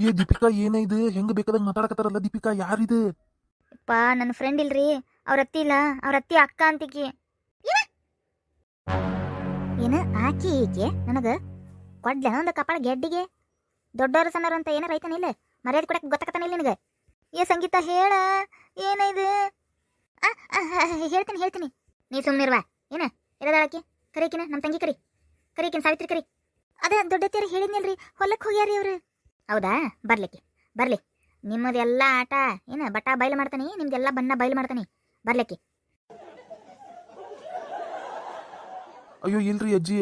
ಏ ದೀಪಿಕಾ ಏನೇ ಇದು? ಹೆಂಗ್ ಬೇಕಾದಂಗ್ ಮಾತಾಡಕತ್ತಾರಲ್ಲ ದೀಪಿಕಾ? ಯಾರಿದು? ಪಾ ನನ್ನ ಫ್ರೆಂಡ್ ಇಲ್ರಿ. ಅವ್ರ ಅತ್ತಿ ಇಲ್ಲ. ಅವ್ರ ಅತ್ತಿ ಅಕ್ಕ ಅಂತಿಕಿ ಏನ? ಆಕಿ ಈಕೆ? ನನಗ ಕೊಡ್ಲ ಒಂದು ಕಪಾಳ ಗೆಡ್ಡಿಗೆ. ದೊಡ್ಡವರು ಸಣ್ಣರು ಅಂತ ಏನಾರ ಇಲ್ಲ. ಮರ್ಯಾದೆ ಕೊಡಕ್ಕೆ ಗೊತ್ತಾಗತ್ತಾನಿಲ್ಲ ನಿನಗೆ. ಏ ಸಂಗೀತ ಹೇಳ. ಏನ ಇದು? ಆ, ಆ, ಆ, ಹೇಳ್ತೀನಿ ಹೇಳ್ತೀನಿ. ನೀ ಸುಮ್ಮನಿರ್ವಾ ಏನ? ಇರೋದಾಳಕಿ ಕರೀಕಿನ? ನಮ್ಮ ತಂಗಿ ಕರಿ. ಕರೀಕಿನ ಸಾವಿತ್ರಿ ಕರಿ. ಅದ ದೊಡ್ಡತಿಯರ ಹೇಳಿದ್ನಲ್ರಿ. ಹೊಲಕ್ಕೆ ಹೋಗ್ಯಾರಿ ಅವ್ರು. ಹೌದಾ? ಬರ್ಲಿಕ್ಕೆ, ಬರ್ಲಿ. ನಿಮ್ಮದೆಲ್ಲ ಆಟ, ಏನ, ಬಟ್ಟ ಬಯಲು ಮಾಡ್ತಾನೆ? ನಿಮ್ದೆಲ್ಲ ಬಣ್ಣ ಬಯಲು ಮಾಡ್ತಾನೆ? ಬರ್ಲಿಕ್ಕೆ. ಅಯ್ಯೋ, ಇಲ್ರಿ ಅಜ್ಜಿ.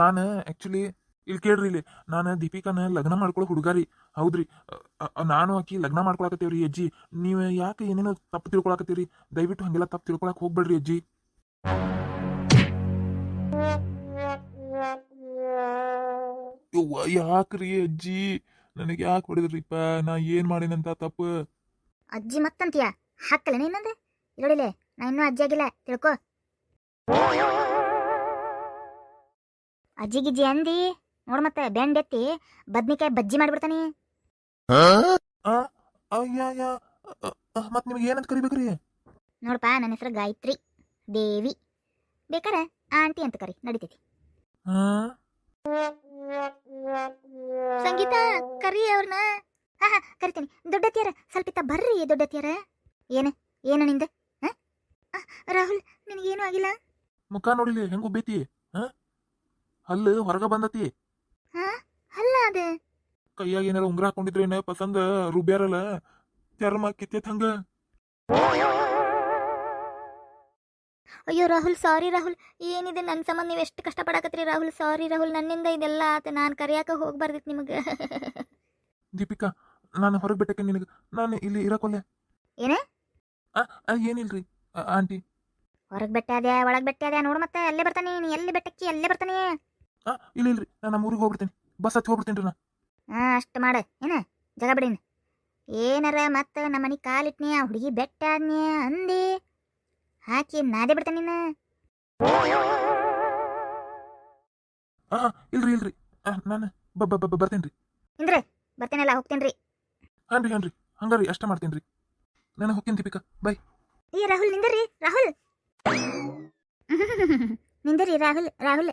ನಾನು ಆಕ್ಚುಲಿ ಇಲ್ಲಿ ಕೇಳ್ರಿ ಇಲ್ಲಿ, ನಾನು ದೀಪಿಕಾನ ಲಗ್ನ ಮಾಡ್ಕೊಳಕ್ ಹುಡುಗಾರಿ. ಹೌದ್ರಿ. ನಾನು ಆಕಿ ಲಗ್ನ ಮಾಡ್ಕೊಳಕತ್ತೇವ್ರಿ ಅಜ್ಜಿ. ನೀವು ಯಾಕೆ ಏನೇನೋ ತಪ್ಪು ತಿಳ್ಕೊಳಕತ್ತೀರಿ? ದಯವಿಟ್ಟು ಹಂಗೆಲ್ಲ ತಪ್ಪು ತಿಳ್ಕೊಳಕ್ ಹೋಗ್ಬೇಡ್ರಿ ಅಜ್ಜಿ. ಯಾಕ್ರಿ ಅಜ್ಜಿ? ನನಗೆ ಯಾಕೆ ಹೊಡೆದ್ರಿಪ್ಪ ನಾ ಏನ್ ಮಾಡಿನಂತ ತಪ್ಪು? ಅಜ್ಜಿ ಮತ್ತಂತೀಯ? ಹಾಕಲ್ಲ ಇನ್ನೊಂದು? ಇರೋಡಿಲೆ ನಾ ಇನ್ನೂ ಅಜ್ಜಿ ಆಗಿಲ್ಲ ತಿಳ್ಕೊ. ಅಜ್ಜಿ ಗಿಜ್ಜಿ ಅಂದಿ? ನೋಡ್ ಮತ್ತೆ ಬೆಂಡೆತ್ತಿ ಬದ್ನಿಕಾಯಿ ಬಜ್ಜಿ ಮಾಡ್ಬಿಡ್ತಾನೆ. ಆ ಅಯ್ಯ ಮತ್ ನಿಮ್ಗೆ ಏನಂತ ಕರಿಬೇಕ್ರಿ? ನೋಡಪ್ಪ ನನ್ನ ಹೆಸರು ಗಾಯತ್ರಿ ದೇವಿ. ಬೇಕಾರೆ ಆಂಟಿ ಅಂತ ಕರಿ ನಡಿತೈತಿ. ಹಾ? ಸಂಗೀತ ಕರಿ ಅವ್ರನ್ನ ಹಾ ಹಾ ಕರಿತೀನಿ. ದೊಡ್ಡತಿಯರ ಸ್ವಲ್ಪ ಇತ್ತ ಬರ್ರಿ ದೊಡ್ಡತಿಯರ ಏನ ಏನ ನಿಂದ? ರಾಹುಲ್ ನಿನಗೇನು ಆಗಿಲ್ಲ? ಮುಖ ನೋಡಿಲಿ ಹೆಂಗ ಉಬ್ಬೈತಿ? ಹಾ? ಹಲ್ಲು ಹೊರಗ ಬಂದತಿ? ಹಾ? ಅಲ್ಲ ಅದೇ. ಕೈಯಾಗ ಏನಾರ ಉಂಗ್ರ ಹಾಕೊಂಡಿದ್ರೇನ? ಪಸಂದ ರುಬ್ಯಾರಲ್ಲ? ಚರ್ಮ ಕಿತ್ತೈತ್ ಹಂಗ? ಅಯ್ಯೋ ರಾಹುಲ್ ಸಾರಿ ರಾಹುಲ್. ಏನಿದೆ ನನ್ನ ಸಂಬಂಧ? ನೀವು ಎಷ್ಟು ಕಷ್ಟಪಡಕತ್ರಿ ರಾಹುಲ್? ಸಾರಿ ರಾಹುಲ್ ನನ್ನಿಂದ ಇದೆಲ್ಲ ಆತ. ನಾನು ಕರೆಯಾಕ ಹೋಗ್ಬಾರ್ದಿತ್ತು ನಿಮಗೆ. ದೀಪಿಕಾ ನಾನು ಹೊರಗೆ ಬಿಟ್ಟಕ್ಕೆ ನಿನಗೆ ನಾನು ಇಲ್ಲಿ ಇರಕೊಲ್ಲೆ. ಏನೇ? ಏನಿಲ್ರಿ ಆಂಟಿ? ಹೊರಗೆ ಬೆಟ್ಟ ಅದ್ಯಾ ಒಳಗೆ ಬೆಟ್ಟ ಅದ್ಯಾ? ನೋಡು ಮತ್ತೆ ಅಲ್ಲೇ ಬರ್ತಾನೆ ನೀನು. ಎಲ್ಲಿ ಬೆಟ್ಟಕ್ಕಿ ಅಲ್ಲೇ ಬರ್ತಾನೆ? ಆ ಇಲ್ಲ ಇಲ್ರಿ. ನಾನು ನಮ್ಮ ಊರಿಗೆ ಹೋಗ್ಬಿಡ್ತೀನಿ. ಬಸ್ ಹತ್ತಿ ಹೋಗ್ಬಿಡ್ತೀನಿ ನಾ. ಹಾಂ ಅಷ್ಟು ಮಾಡ. ಏನ? ಜಗ ಬಿಡಿನ. ಏನಾರ ಮತ್ತೆ ನಮ್ಮ ಮನೆ ಕಾಲಿಟ್ನಿ ಆ ಹುಡುಗಿ ಬೆಟ್ಟ ಆದ್ನಿ ಅಂದಿ. ಹಾಕಿ ನಾದೇ ಬಿಡ್ತೇನೆ ನಿನ್ನ ಆ ಇಲ್ರಿ ಇಲ್ರಿ. ನಾನು ಬ ಬ- ಬ- ಬರ್ತೇನ್ರಿ. ಇಂದ್ರೆ ಬರ್ತೇನಲ್ಲ ಹೋಗ್ತೇನ್ರಿ. ಹಾನ್ರಿ ಹಾನ್ರಿ. ಹಂಗಾರಿ ಅಷ್ಟ ಮಾಡ್ತೇನ್ರಿ. ನಾನು ಹೋಗ್ತೀನಿ ದೀಪಿಕಾ. ಬಾಯ್. ಏ ರಾಹುಲ್ ನಿಂದರಿ ರಾಹುಲ್. ನಿಂದರಿ ರಾಹುಲ್ ರಾಹುಲ್.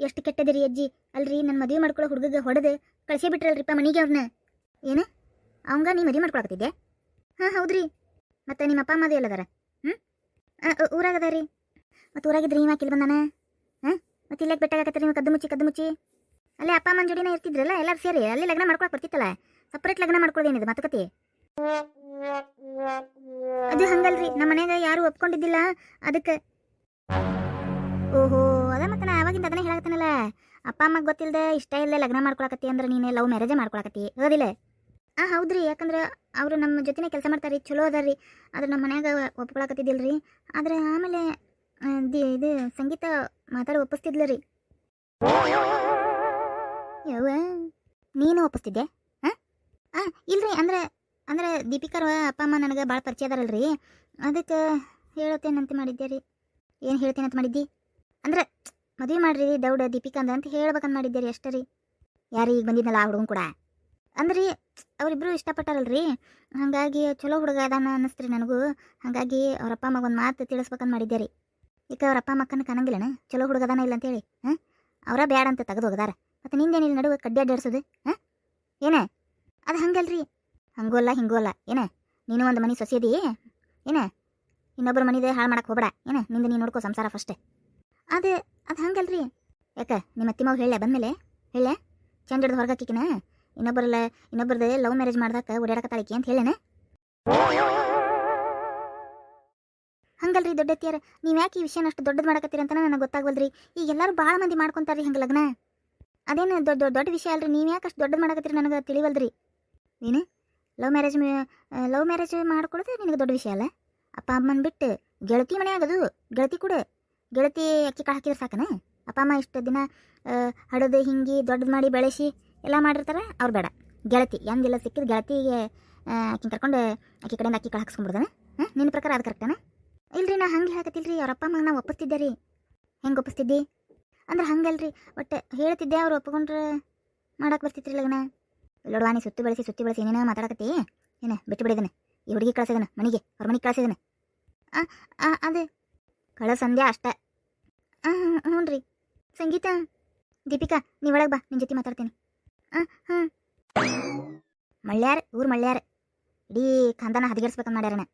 ಎಷ್ಟು ಕೆಟ್ಟದಿರಿ ಅಜ್ಜಿ. ಅಲ್ರಿ ನನ್ನ ಮದುವೆ ಮಾಡ್ಕೊಳ್ಳೋ ಹುಡುಗಗೆ ಹೊಡೆದು ಕಳಿಸಿ ಬಿಟ್ರಲ್ರಿಪ್ಪ ಮನೆಗೆ ಅವ್ರನ್ನ ಏನು? ಅವಂಗ ನೀ ಮದುವೆ ಮಾಡ್ಕೊಳಕತ್ತಿದ್ದೆ? ಹಾಂ ಹೌದ್ರಿ. ಮತ್ತೆ ನಿಮ್ಮ ಅಪ್ಪ ಅಮ್ಮ ಅದು ಎಲ್ಲದಾರ? ಊರಾಗ ರೀ. ಮತ್ತೆ ಊರಾಗಿದ್ರಿ ಇವ ಕಿಲ್ ಬಂದಾನ? ಹಾಂ ಮತ್ತೆ ಇಲ್ಲೇ ಬೆಟ್ಟಾಗತ್ತರಿ ನೀವು ಕದ್ದು ಮುಚ್ಚಿ ಕದ್ದು ಮುಚ್ಚಿ? ಅಲ್ಲೇ ಅಪ್ಪ, ಅಮ್ಮನ ಜೋಡಿನ ಇರ್ತಿದ್ರಲ್ಲ, ಎಲ್ಲರೂ ಸೇರಿ, ಅಲ್ಲಿ ಲಗ್ನ ಮಾಡ್ಕೊಳಕ್ಕೆ ಬರ್ತಿತ್ತಲ್ಲ? ಸಪ್ರೇಟ್ ಲಗ್ನ ಮಾಡ್ಕೊಳ್ಳೋದೇನಿದೆ ಮಾತುಕತೆ ಅದು ಹಂಗಲ್ರಿ ನಮ್ಮ ಮನೆಯಾಗ ಯಾರು ಒಪ್ಕೊಂಡಿದ್ದಿಲ್ಲ, ಅದಕ್ಕೆ. ಓಹೋ, ಅದ ಮತ್ತೆ ನಾ ಯಾವಾಗಿಂದ ಅದನ್ನೇ ಹೇಳಕತ್ತನಲ್ಲ? ಅಪ್ಪ, ಅಮ್ಮಗೆ ಗೊತ್ತಿಲ್ಲದೆ ಇಷ್ಟ ಇಲ್ಲದೆ ಲಗ್ನ ಮಾಡ್ಕೊಳಕತ್ತಿ ಅಂದ್ರೆ ನೀನೆ ಲವ್ ಮ್ಯಾರೇಜೇ ಮಾಡ್ಕೊಳಕತ್ತಿ, ಹೌದಿಲ್ಲ? ಆ ರೀ ಯಾಕಂದ್ರೆ ಅವರು ನಮ್ಮ ಜೊತೆನೇ ಕೆಲಸ ಮಾಡ್ತಾರ್ರಿ. ಚಲೋ ಅದಾರ್ರಿ. ಆದ್ರೆ ನಮ್ಮ ಮನ್ಯಾಗ ರೀ ಆದ್ರೆ ಆಮೇಲೆ ದಿ- ಇದು ಸಂಗೀತ ಮಾತಾಡಿ ಒಪ್ಪಿಸ್ತಿದ್ಲ ರೀ ಯವ್ವ, ನೀನು ಒಪ್ಪಿಸ್ತಿದ್ದೆ ಹಾಂ ಹಾಂ ಇಲ್ರಿ. ಅಂದ್ರೆ ಅಂದ್ರೆ ದೀಪಿಕಾರ ಅಪ್ಪ, ಅಮ್ಮ ನನಗೆ ಭಾಳ ಪರಿಚಯ ಅದಾರಲ್ರಿ. ಅದಕ್ಕೆ ಹೇಳತ್ತೇನಂತ ಮಾಡಿದ್ದೆ ರೀ ಏನು ಹೇಳ್ತೇನಂತ ಮಾಡಿದ್ದಿ? ಅಂದ್ರೆ, ಮದುವೆ ಮಾಡ್ರಿ ದೌಡ ದೀಪಿಕಾ ಅಂತ ಹೇಳ್ಬೇಕಂತ ಮಾಡಿದ್ದೆ ರೀ ಅಷ್ಟೇ ರೀ. ಯಾರು ಈಗ ಬಂದಿದ್ನಲ್ಲ ಆ ಹುಡುಗನ್ ಕೂಡ? ಅಂದ್ರೆ ಅವರಿಬ್ಬರು ಇಷ್ಟಪಟ್ಟಾರಲ್ರಿ? ಹಾಗಾಗಿ ಚಲೋ ಹುಡುಗ ಅದಾನ ಅನ್ನಿಸ್ತ್ರಿ ನನಗೂ. ಹಾಗಾಗಿ ಅವರಪ್ಪ ಅಮ್ಮಗೆ ಒಂದು ಮಾತು ತಿಳಿಸ್ಬೇಕಂತ ಮಾಡಿದ್ದೆ ರೀ. ಈಗ ಅವರಪ್ಪ ಅಮ್ಮಕ್ಕನ ಕಾಣಂಗಿಲ್ಲನ ಚಲೋ ಹುಡುಗ ಅದಾನ ಇಲ್ಲ ಅಂತೇಳಿ ಹಾಂ? ಅವರ ಬ್ಯಾಡ ಅಂತ ತೆಗೆದು ಹೋಗದಾರ. ಮತ್ತು ನಿಂದೇನಿಲ್ಲ ನಡುವೆ ಕಡ್ಡಿ ಅಡ್ಡಾಡ್ಸೋದು, ಹಾಂ? ಏನ? ಅದು ಹಂಗಲ್ರಿ. ಹಂಗೂ ಅಲ್ಲ, ಹಿಂಗೂ ಅಲ್ಲ. ಏನ? ನೀನು ಒಂದು ಮನೆ ಸೊಸೆದಿ ಏನ? ಇನ್ನೊಬ್ಬರ ಮನಿದೆ ಹಾಳು ಮಾಡಕ್ಕೆ ಹೋಗಬೇಡ. ಏನ? ನಿಂದ ನೀನು ನೋಡ್ಕೋ ಸಂಸಾರ ಫಸ್ಟ್ ಅದು ಅದು ಹಂಗಲ್ರಿ. ಯಾಕ, ನಿಮ್ಮ ಅತ್ತಿಮಾವ್ ಹೇಳ ಬಂದಮೇಲೆ? ಹೇಳ ಚಂದ ಹಿಡ್ದು ಹೊರಗಾಕಿಕಿನ ಇನ್ನೊಬ್ಬರಲ್ಲ ಇನ್ನೊಬ್ಬರದೇ ಲವ್ ಮ್ಯಾರೇಜ್ ಮಾಡ್ದಾಕ ಓಡಾಡಕತ್ತಾಳಿಕೆ ಅಂತ ಹೇಳೇನೆ. ಹಂಗಲ್ರಿ ದೊಡ್ಡತಿಯಾರ ನೀವು ಯಾಕೆ ಈ ವಿಷಯನ ಅಷ್ಟು ದೊಡ್ಡದು ಮಾಡಕತ್ತೀರಿ ಅಂತ ನನಗೆ ಗೊತ್ತಾಗವಲ್ರಿ ಈಗ ಎಲ್ಲರೂ ಭಾಳ ಮಂದಿ ಮಾಡ್ಕೊಂತಾರ್ರಿ ಹಂಗೆ ಲಗ್ನ. ಅದೇನು ದೊಡ್ಡ ದೊಡ್ಡ ವಿಷಯ ಅಲ್ರಿ, ನೀವು ಯಾಕೆ ಅಷ್ಟು ದೊಡ್ಡದು ಮಾಡಕತ್ತೀರಿ ನನಗೆ ತಿಳಿವಲ್ರಿ ಏನು ಲವ್ ಮ್ಯಾರೇಜ್ ಲವ್ ಮ್ಯಾರೇಜ್ ಮಾಡ್ಕೊಡೋದು ನಿನಗೆ ದೊಡ್ಡ ವಿಷಯ ಅಲ್ಲ? ಅಪ್ಪ ಅಮ್ಮನ ಬಿಟ್ಟು ಗೆಳತಿ ಮನೆ ಆಗದು, ಗೆಳತಿ ಕೂಡ. ಗೆಳತಿ ಅಕ್ಕಿ ಕಾಳು ಹಾಕಿದ್ರೆ ಸಾಕನ? ಅಪ್ಪ ಅಮ್ಮ ಇಷ್ಟು ದಿನ ಹಡದು ಹಿಂಗಿ ದೊಡ್ಡದು ಮಾಡಿ ಬೆಳೆಸಿ ಎಲ್ಲ ಮಾಡಿರ್ತಾರೆ, ಅವ್ರು ಬೇಡ. ಗೆಳತಿ ಎಂದಿಲ್ಲ ಸಿಕ್ಕಿದ ಗೆಳತಿಗೆ ಆಕಿನ ಕರ್ಕೊಂಡು ಆಕಿ ಕಡೆಯಿಂದ ಅಕ್ಕಿ ಕಾಳು ಹಾಕ್ಸ್ಕೊಂಡ್ಬಿಡ್ದಾನೆ ಹಾಂ ನಿನ್ನ ಪ್ರಕಾರ ಅದು ಕರೆಕ್ಟನ ಇಲ್ರಿ, ನಾ ಹಂಗೆ ಹೇಳಕತ್ತಿಲ್ರಿ, ಅವ್ರ ಅಪ್ಪ ಅಮ್ಮ ನಾವು ಒಪ್ಪಿಸ್ತಿದ್ದೆ ರೀ ಹೆಂಗೆ ಒಪ್ಪಿಸ್ತಿದ್ದಿ? ಅಂದ್ರೆ ಹಂಗಲ್ರಿ, ಒಟ್ಟು ಹೇಳ್ತಿದ್ದೆ ಅವ್ರು ಒಪ್ಕೊಂಡ್ರೆ ಮಾಡಕ್ಕೆ ಬರ್ತಿತ್ರಿ ಲಗ್ನ. ಇಲ್ಲೋಡ್ವಾ ನೀ ಸುತ್ತಿ ಬೆಳೆಸಿ ಸುತ್ತಿ ಬೆಳೆಸಿ ಏನೇನೋ ಮಾತಾಡಕತ್ತಿ. ಏನು, ಬಿಟ್ಟು ಬಿಡಿದನೆ. ಈ ಹುಡುಗಿ ಕಳ್ಸಿದನ, ಮನೆಗೆ, ಅವ್ರ ಮನೆಗೆ ಕಳ್ಸಿದನ. ಆ ಅದೇ. ಕಳ ಸಂಧ್ಯಾ ಅಷ್ಟ. ಹ್ಞೂ ರೀ ಸಂಗೀತ, ದೀಪಿಕಾ ನೀ ಒಳಗೆ ಬಾ ನಿನ್ನ ಜೊತೆ ಮಾತಾಡ್ತೀನಿ. ಹಾಂ ಹಾಂ ಮಳ್ಳ್ಯಾರ ಊರು ಮಳ್ಳ್ಯಾರ. ಇಡೀ ಖಾನ್ದಾನ ಹದಗೆಡ್ಸ್ಬೇಕಂತ ಮಾಡ್ಯಾರನ